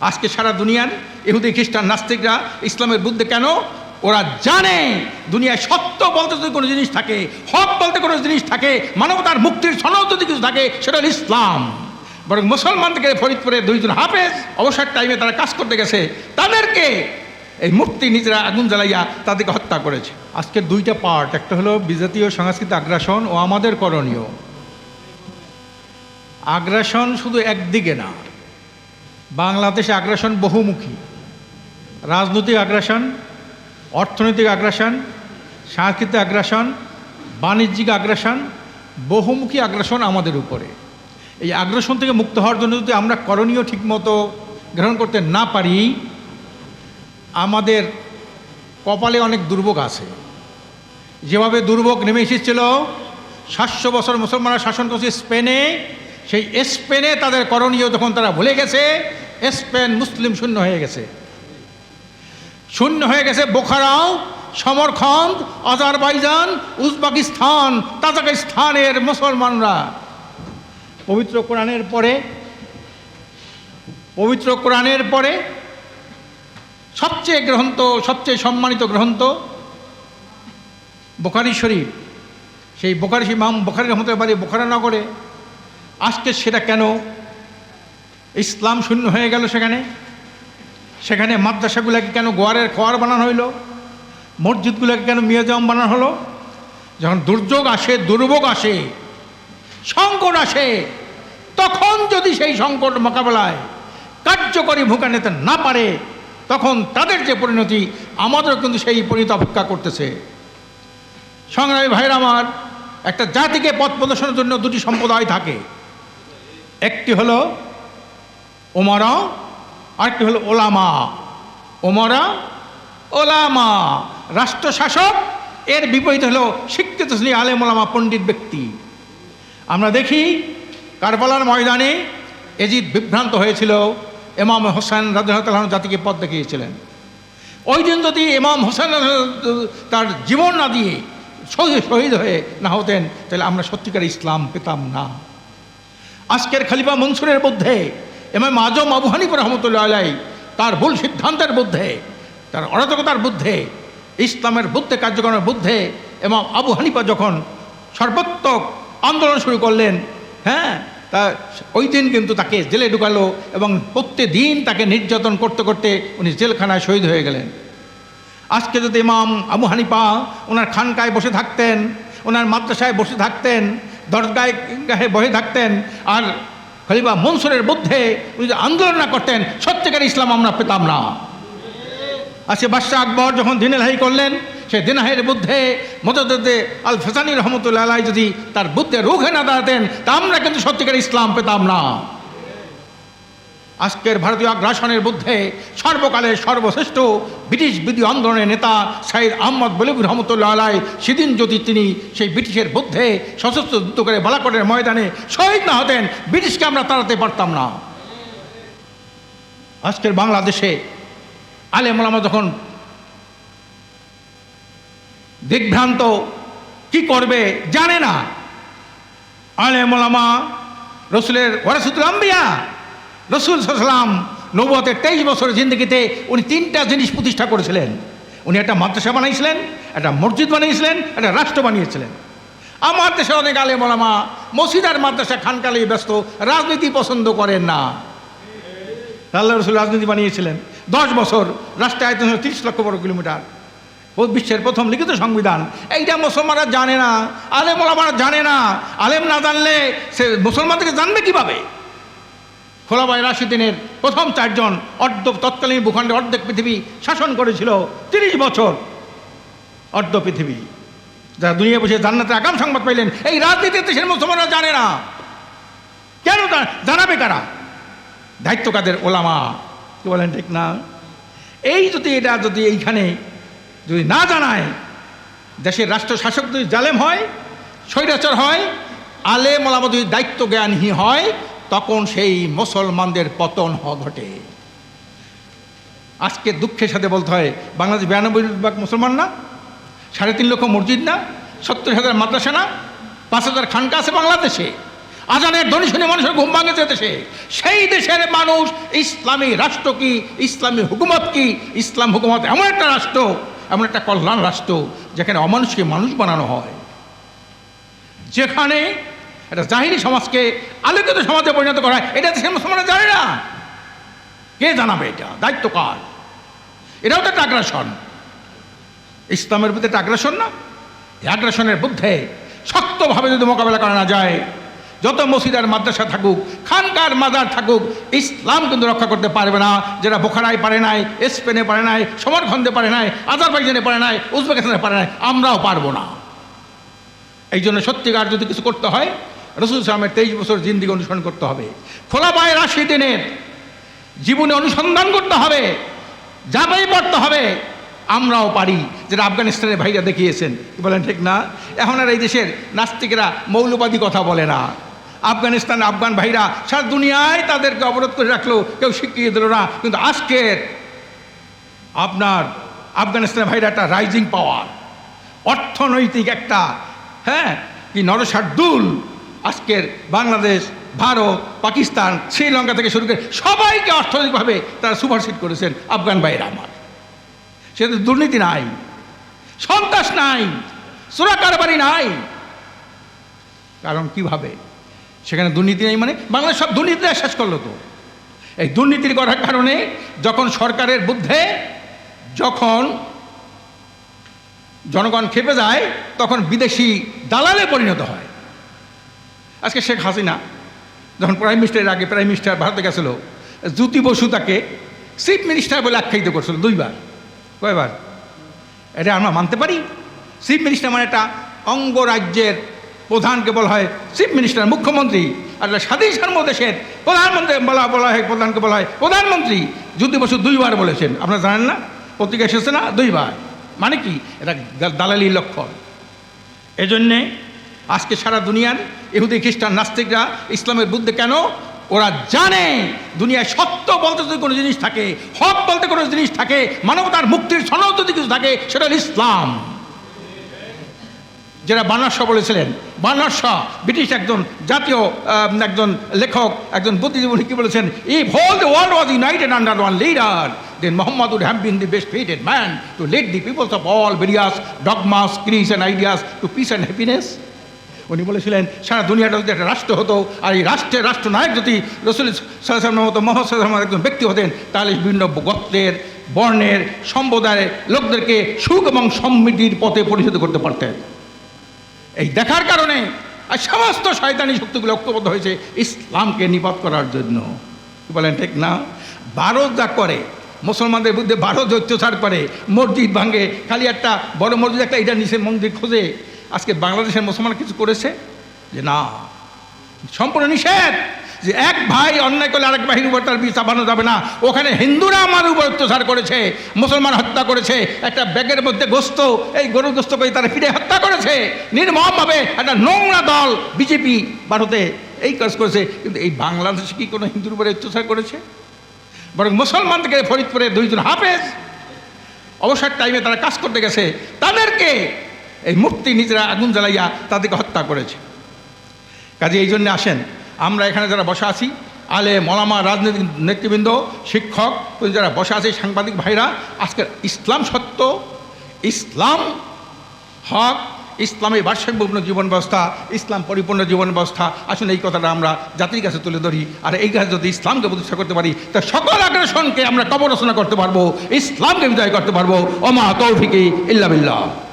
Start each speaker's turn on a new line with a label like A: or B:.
A: আজকে সারা দুনিয়ার ইহুদি খ্রিস্টান নাস্তিকরা, ইসলামের বুদ্ধে কেন? ওরা জানে। দুনিয়ায় সত্য বলতে যদি কোনো জিনিস থাকে, হক বলতে কোনো জিনিস থাকে, মানবতার মুক্তির সনদ যদি কিছু থাকে, সেটা হলো ইসলাম। বরং মুসলমান থেকে ফরিদপুরে দুইজন হাফেজ অবসর টাইমে তারা কাজ করতে গেছে। তাদেরকে এই মুক্তি নিজেরা আগুন জ্বালাইয়া তাদেরকে হত্যা করেছে। আজকে দুইটা পার্ট একটা হলো বিজাতীয় সাংস্কৃতিক আগ্রাসন ও আমাদের করণীয়। আগ্রাসন শুধু একদিকে না বাংলাদেশে আগ্রাসন বহুমুখী। রাজনৈতিক আগ্রাসন, অর্থনৈতিক আগ্রাসন, সাংস্কৃতিক আগ্রাসন, বাণিজ্যিক আগ্রাসন, বহুমুখী আগ্রাসন আমাদের উপরে। এই আগ্রাসন থেকে মুক্ত হওয়ার জন্য যদি আমরা করণীয় ঠিকমতো গ্রহণ করতে না পারি, আমাদের কপালে অনেক দুর্ভোগ আছে। যেভাবে দুর্ভোগ নেমে এসেছিল, সাতশো বছর মুসলমানরা শাসন করছে স্পেনে, সেই স্পেনে তাদের করণীয় যখন তারা ভুলে গেছে স্পেন মুসলিম শূন্য হয়ে গেছে। শূন্য হয়ে গেছে বোখারাও, সমরখন্দ, আজারবাইজান, উজবেকিস্তান, তাজাকিস্তানের মুসলমানরা। পবিত্র কোরআনের পরে, পবিত্র কোরআনের পরে সবচেয়ে গ্রন্থ, সবচেয়ে সম্মানিত গ্রন্থ বোখারি শরীফ। সেই বোখারি ইমাম বোখারি রহমতের বাড়ি বোখারা নগরে। আজকে সেটা কেন ইসলাম শূন্য হয়ে গেল সেখানে। সেখানে মাদ্রাসাগুলোকে কেন গোয়ারের খোয়ার বানানো হইল? মসজিদগুলোকে কেন মিয়াজাম বানানো হলো? যখন দুর্যোগ আসে, দুর্ভোগ আসে, সংকট আসে, তখন যদি সেই সংকট মোকাবেলায় কার্যকরী ভূমিকা নিতে না পারে, তখন তাদের যে পরিণতি, আমাদেরও কিন্তু সেই পরিণতি অপেক্ষা করতেছে। সংগ্রামী ভাইয়ের আমার, একটা জাতিকে পথ প্রদর্শনের জন্য দুটি সম্প্রদায় থাকে। একটি হলো ওমরা, আরেকটি হলো ওলামা। ওমরা, ওলামা, রাষ্ট্রশাসক, এর বিপরীত হলো শিক্ষিত শ্রী আলেম ওলামা পণ্ডিত ব্যক্তি। আমরা দেখি কারবালার ময়দানে এজিদ বিভ্রান্ত হয়েছিল এমাম হোসেন রাজু জাতিকে পথ দেখিয়েছিলেন। ওই দিন যদি ইমাম হোসেন তার জীবন না দিয়ে শহীদ শহীদ হয়ে না হতেন, তাহলে আমরা সত্যিকার ইসলাম পেতাম না। আজকের খালিফা মনসুরের মধ্যে এমাম আজম আবু হানিফ রহমতুল্লাহ আলাই তার ভুল সিদ্ধান্তের বুদ্ধে, তার অরাজকতার বুদ্ধে, ইসলামের বুদ্ধে, কার্যক্রমের বুদ্ধে এবং আবু হানিফা যখন সর্বাত্মক আন্দোলন শুরু করলেন হ্যাঁ তা ওই দিন কিন্তু তাকে জেলে ঢুকালো এবং প্রত্যেক দিন তাকে নির্যাতন করতে করতে উনি জেলখানায় শহীদ হয়ে গেলেন। আজকে যদি ইমাম আবু হানিফা ওনার খানকায় বসে থাকতেন, ওনার মাদ্রাসায় বসে থাকতেন, দরগায় গায়ে বসে থাকতেন, আর খলিফা মনসুরের মধ্যে উনি যে আন্দোলন না করতেন, সত্যিকার ইসলাম আমরা পেতাম না। আর সে বাদশাহ আকবর যখন দিনেলাহি করলেন, সে দিনাহের বুদ্ধে মদদে আল ফেসানি রহমতুল্লাহ যদি তার বুদ্ধে রুখে না দাঁড়াতেন তা আমরা কিন্তু সত্যিকার ইসলাম পেতাম না। আজকের ভারতীয় আগ্রাসনের বুদ্ধে সর্বকালের সর্বশ্রেষ্ঠ ব্রিটিশ বিধি আন্দোলনের নেতা সাইদ আহমদ বলিব রহমতুল্লাহ আলাই সেদিন যদি তিনি সেই ব্রিটিশের বুদ্ধে সশস্ত্র যুদ্ধ করে বালাকটের ময়দানে শহীদ না হতেন, ব্রিটিশকে আমরা তাড়াতে পারতাম না। আজকের বাংলাদেশে আলেমলামা যখন দিগ্ভ্রান্ত কি করবে জানে না। আলেমলামা রসুলের ওয়ারাসুতুল আম্বিয়া রসুল সাল্লাম নবতের তেইশ বছরের জিন্দগিতে উনি তিনটা জিনিস প্রতিষ্ঠা করেছিলেন। উনি একটা মাদ্রাসা বানিয়েছিলেন, একটা মসজিদ বানিয়েছিলেন, একটা রাষ্ট্র বানিয়েছিলেন। আমার দেশে অনেক আলেমলামা মসজিদ আর মাদ্রাসা খানকালে ব্যস্ত, রাজনীতি পছন্দ করেন না। আল্লাহ রসুল রাজনীতি বানিয়েছিলেন। দশ বছর রাষ্ট্র আয়তন তিরিশ লক্ষ বর্গ কিলোমিটার। বিশ্বের প্রথম লিখিত সংবিধান। এইটা মুসলমানরা জানে না, আলেম ওলামারা জানে না। আলেম না জানলে সে মুসলমানদেরকে জানবে কীভাবে? খোলাবাই রাশিদিনের প্রথম চারজন অর্ধ তৎকালীন ভূখণ্ডে অর্ধেক পৃথিবী শাসন করেছিল তিরিশ বছর। অর্ধ পৃথিবী। যারা দুনিয়া বসে জান্নাতে আগাম সংবাদ পাইলেন, এই রাজনীতিতে দেশের মুসলমানরা জানে না। কেন জানাবে কারা? দায়িত্ব কাদের? ওলামা। কি বলেন, ঠিক না? এই যদি এটা যদি এইখানে যদি না জানায়, দেশের রাষ্ট্র শাসক যদি জালেম হয়, স্বৈরাচার হয় আলে মোলামা যদি দায়িত্ব জ্ঞানহীন হয় তখন সেই মুসলমানদের পতন ঘটে। আজকে দুঃখের সাথে বলতে হয়, বাংলাদেশ বিরানব্বই ভাগ মুসলমান না? সাড়ে তিন লক্ষ মসজিদ না? সত্তর হাজার মাদ্রাসা না? পাঁচ হাজার খানকা আছে বাংলাদেশে। আজানের ধ্বনি শুনে মানুষের ঘুম ভাঙেছে দেশে। সেই দেশের মানুষ ইসলামী রাষ্ট্র কি? ইসলামী হুকুমত কি? ইসলাম হুকুমত এমন একটা রাষ্ট্র, এমন একটা কল্যাণ রাষ্ট্র, যেখানে অমানুষকে মানুষ বানানো হয়। যেখানে একটা জাহিনী সমাজকে আলোকিত সমাজে পরিণত করা এটা দেশের মুসলমানরা জানে না। কে জানাবে এটা? দায়িত্ব কার? এটাও তো একটা আগ্রাসন। ইসলামের প্রতি একটা আগ্রাসন না? এই আগ্রাসনের বুদ্ধে শক্তভাবে যদি মোকাবেলা করা না যায়, যত মসজিদ আর মাদ্রাসা থাকুক, খানকার মাজার থাকুক, ইসলাম কিন্তু রক্ষা করতে পারবে না। যেটা বোখারায় পারে নাই, স্পেনে পারে নাই, সমরখন্দে পারে নাই, আজারবাইজানে পারে নাই, উজবেকিস্তানে পারে নাই, আমরাও পারব না। এই জন্য সত্যিকার যদি কিছু করতে হয় রসুল ইসলামের তেইশ বছর জিন্দিগি অনুসরণ করতে হবে। খোলা পায়ের আশি দিনের জীবনে অনুসন্ধান করতে হবে যাবেই পড়তে হবে। আমরাও পারি, যেটা আফগানিস্তানের ভাইরা দেখিয়েছেন। বলেন ঠিক না? এখন আর এই দেশের নাস্তিকেরা মৌলবাদী কথা বলে না। আফগানিস্তান, আফগান ভাইরা সারা দুনিয়ায় তাদেরকে অবরোধ করে রাখল কেউ শিখিয়ে দিল না। কিন্তু আজকের আপনার আফগানিস্তানের ভাইরা একটা রাইজিং পাওয়ার অর্থনৈতিক একটা হ্যাঁ কি নরসার্দুল আজকের বাংলাদেশ, ভারত, পাকিস্তান, শ্রীলঙ্কা থেকে শুরু করে সবাইকে অর্থনৈতিকভাবে তারা সুপারসিড করেছেন আফগান ভাইয়েরা আমার। সেটা দুর্নীতি নাই, সন্ত্রাস নাই চোরা কারবারি নাই। কারণ কীভাবে? সেখানে দুর্নীতি নেই মানে বাংলাদেশ সব দুর্নীতিটা শেষ করল তো। এই দুর্নীতির করার কারণে যখন সরকারের বুদ্ধে যখন জনগণ খেপে যায়, তখন বিদেশি দালালে পরিণত হয়। আজকে শেখ হাসিনা যখন প্রাইম মিনিস্টারের আগে প্রাইম মিনিস্টার ভারতে গেছিল, জ্যোতি বসু তাকে চিফ মিনিস্টার বলে আখ্যায়িত করছিল দুইবার। কয়বার? এটা আমরা মানতে পারি। চিফ মিনিস্টার মানে একটা অঙ্গরাজ্যের প্রধানকে বলা হয় চিফ মিনিস্টার, মুখ্যমন্ত্রী। আর স্বাধীন সার্ম দেশের প্রধানমন্ত্রী বলা বলা হয়, প্রধানকে বলা হয় প্রধানমন্ত্রী। জ্যোতি বসু দুইবার বলেছেন। আপনারা জানেন না? পত্রিকা এসেছে না? দুইবার। মানে কি? এটা দালালির লক্ষণ। এজন্যে আজকে সারা দুনিয়ার ইহুদি, খ্রিস্টান, নাস্তিকরা, ইসলামের বুদ্ধে কেন? ওরা জানে দুনিয়ায় সত্য বলতে যদি কোনো জিনিস থাকে, হক বলতে কোনো জিনিস থাকে, মানবতার মুক্তির সনদ যদি কিছু থাকে, সেটা হল ইসলাম। যেটা বানারস বলেছিলেন। বানারস ব্রিটিশ একজন জাতীয় একজন লেখক, একজন বুদ্ধিজীবী কি বলেছেন? If whole the world was united under one leader then Muhammad would have been the best fitted man to lead the peoples of all various dogmas creeds and ideas to peace and happiness উনি বলেছিলেন, সারা দুনিয়াটা যদি একটা রাষ্ট্র হতো, আর এই রাষ্ট্রের রাষ্ট্রনায়ক যদি রসুল সাল্লামের মতো মোহাম্মদ সাল্লামের একজন ব্যক্তি হতেন, তাহলে বিভিন্ন গোত্রের, বর্ণের, সম্প্রদায়ের লোকদেরকে সুখ এবং সমৃদ্ধির পথে পরিচিত করতে পারতেন। এই দেখার কারণে আর সমস্ত শয়তানি শক্তিগুলো ঐক্যবদ্ধ হয়েছে ইসলামকে নিপাত করার জন্য। বলেন, ঠিক না? ভারত যা করে, মুসলমানদের বিরুদ্ধে ভারত অত্যাচার করে, মসজিদ ভাঙে, খালি একটা বড় মসজিদ, একটা এটা নিচে মন্দির খোঁজে আজকে বাংলাদেশের মুসলমান কিছু করেছে? যে না। সম্পূর্ণ নিষেধ যে এক ভাই অন্যায় করলে আরেক ভাইয়ের উপর তার বিষ চাপানো যাবে না। ওখানে হিন্দুরা আমার উপর অত্যাচার করেছে, মুসলমান হত্যা করেছে, একটা ব্যাগের মধ্যে গোস্ত, এই গরু গোস্ত করে তারা ফিরে হত্যা করেছে। নির্মমভাবে একটা নোংরা দল বিজেপি ভারতে এই কাজ করেছে। কিন্তু এই বাংলাদেশে কি কোনো হিন্দুর উপরে অত্যাচার করেছে? বরং মুসলমান থেকে ফরিদপুরে দুইজন হাফেজ অবসর টাইমে তারা কাজ করতে গেছে। তাদেরকে এই মূর্তি নিজেরা আগুন জ্বালাইয়া তাদেরকে হত্যা করেছে। কাজে এই জন্যে আসেন। আমরা এখানে যারা বসা আছি, আলে মলামা রাজনৈতিক নেতৃবৃন্দ, শিক্ষক যারা বসা আছে সাংবাদিক ভাইরা আজকের ইসলাম সত্য, ইসলাম হক, ইসলামী ভারসাম্যপূর্ণ জীবন ব্যবস্থা, ইসলাম পরিপূর্ণ জীবন ব্যবস্থা আসলে এই কথাটা আমরা জাতির কাছে তুলে ধরি। আর এই কাছে যদি ইসলামকে প্রতিষ্ঠা করতে পারি, তা সকল আগ্রাসনকে আমরা কবর রচনা করতে পারব, ইসলামকে বিজয় করতে পারব। ওমা তৌফিকি ইল্লা বিল্লাহ।